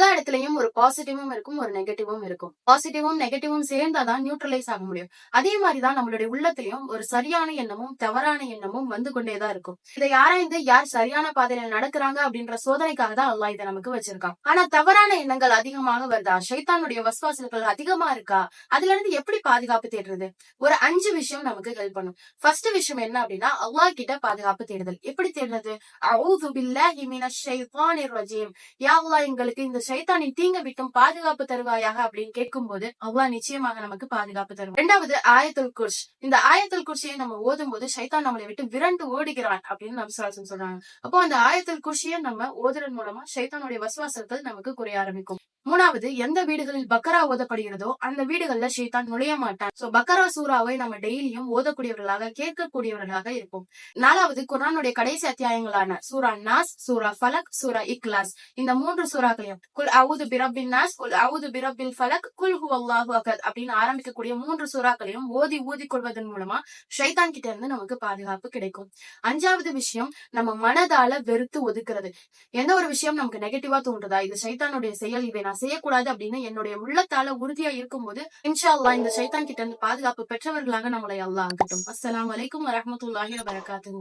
எல்லா இடத்துலயும் ஒரு பாசிட்டிவும் இருக்கும் ஒரு நெகட்டிவும் இருக்கும். பாசிட்டிவும் நெகட்டிவும் சேர்ந்தாதான் நியூட்ரலைஸ் ஆக முடியும். அதே மாதிரிதான் நம்மளுடைய உள்ளத்திலையும் ஒரு சரியான எண்ணமும் தவறான எண்ணமும் வந்து கொண்டேதான் இருக்கும். இதை ஆராய்ந்து யார் சரியான பாதையில நடக்கிறாங்க அப்படின்ற சோதனைக்காக தான் அல்லா இதை நமக்கு வச்சிருக்கான். ஆனா தவறான எண்ணங்கள் அதிகமாக வருதா? சைத்தானுடைய வசுவாசல்கள் அதிகமா இருக்கா? அதுல இருந்து எப்படி பாதுகாப்பு தேடுறது? ஒரு அஞ்சு விஷயம் நமக்கு ஹெல்ப் பண்ணும். ஃபர்ஸ்ட் விஷயம் என்ன அப்படின்னா அல்லா கிட்ட பாதுகாப்பு தேடுதல். எப்படி தேடுறது? அவுது பில்லாஹி மினஷ் ஷைத்தானிர் ரஜீம். யா அல்லாஹ் எங்களுக்கு இந்த ஷைத்தானின் தீங்க விட்டும் பாதுகாப்பு தருவாயாக அப்படின்னு கேட்கும்போது அவ்வா நிச்சயமாக நமக்கு பாதுகாப்பு தரும். இரண்டாவது ஆயத்துல் குர்ஷ். இந்த ஆயத்துல் குர்ஷியை நம்ம ஓதும் போது ஷைத்தான் நம்மளை விட்டு விரண்டு ஓடுகிறான் அப்படின்னு நம்சராசன் சொல்றாங்க. அப்போ அந்த ஆயத்துல் குர்ஷியை நம்ம ஓதுறது மூலமா சைத்தானுடைய வசுவாசத்தை நமக்கு குறைய ஆரம்பிக்கும். மூணாவது எந்த வீடுகளில் பக்கரா ஓதப்படுகிறதோ அந்த வீடுகள்ல ஷைத்தான் நுழைய மாட்டான். சோ பக்கரா சூறாவை நம்ம டெய்லியும் ஓதக்கூடியவர்களாக கேட்கக்கூடியவர்களாக இருக்கும் நாலாவது குரானுடைய கடைசி அத்தியாயங்களான சூரா நாஸ் சூரா ஃபலக் சூரா இக்லாஸ். இந்த மூன்று சூறாக்களையும் குல் அவுது பிரபின் நாஸ் குல் அவுது பிரபில் ஃபலக் குல் ஹுவல்லாஹு அகத் அப்படின்னு ஆரம்பிக்கக்கூடிய மூன்று சூறாக்களையும் ஓதி ஊதி கொள்வதன் மூலமா ஷைதான் கிட்ட இருந்து நமக்கு பாதுகாப்பு கிடைக்கும். அஞ்சாவது விஷயம் நம்ம மனதால வெறுத்து ஒதுக்குறது. எந்த ஒரு விஷயம் நமக்கு நெகட்டிவா தோன்றுதா? இது சைத்தானுடைய செயல் இவை நான் செய்யக்கூடாது அப்படின்னு என்னுடைய உள்ளத்தால உறுதியா இருக்கும்போது இன்ஷா அல்லாஹ் இந்த சைத்தான் கிட்ட இருந்து பாதுகாப்பு பெற்றவர்களாக நம்மளை அல்லாஹ் ஆகட்டும் அஸ்லாம் வலைக்கும் வரமத்துல்லாஹி வரகாத்து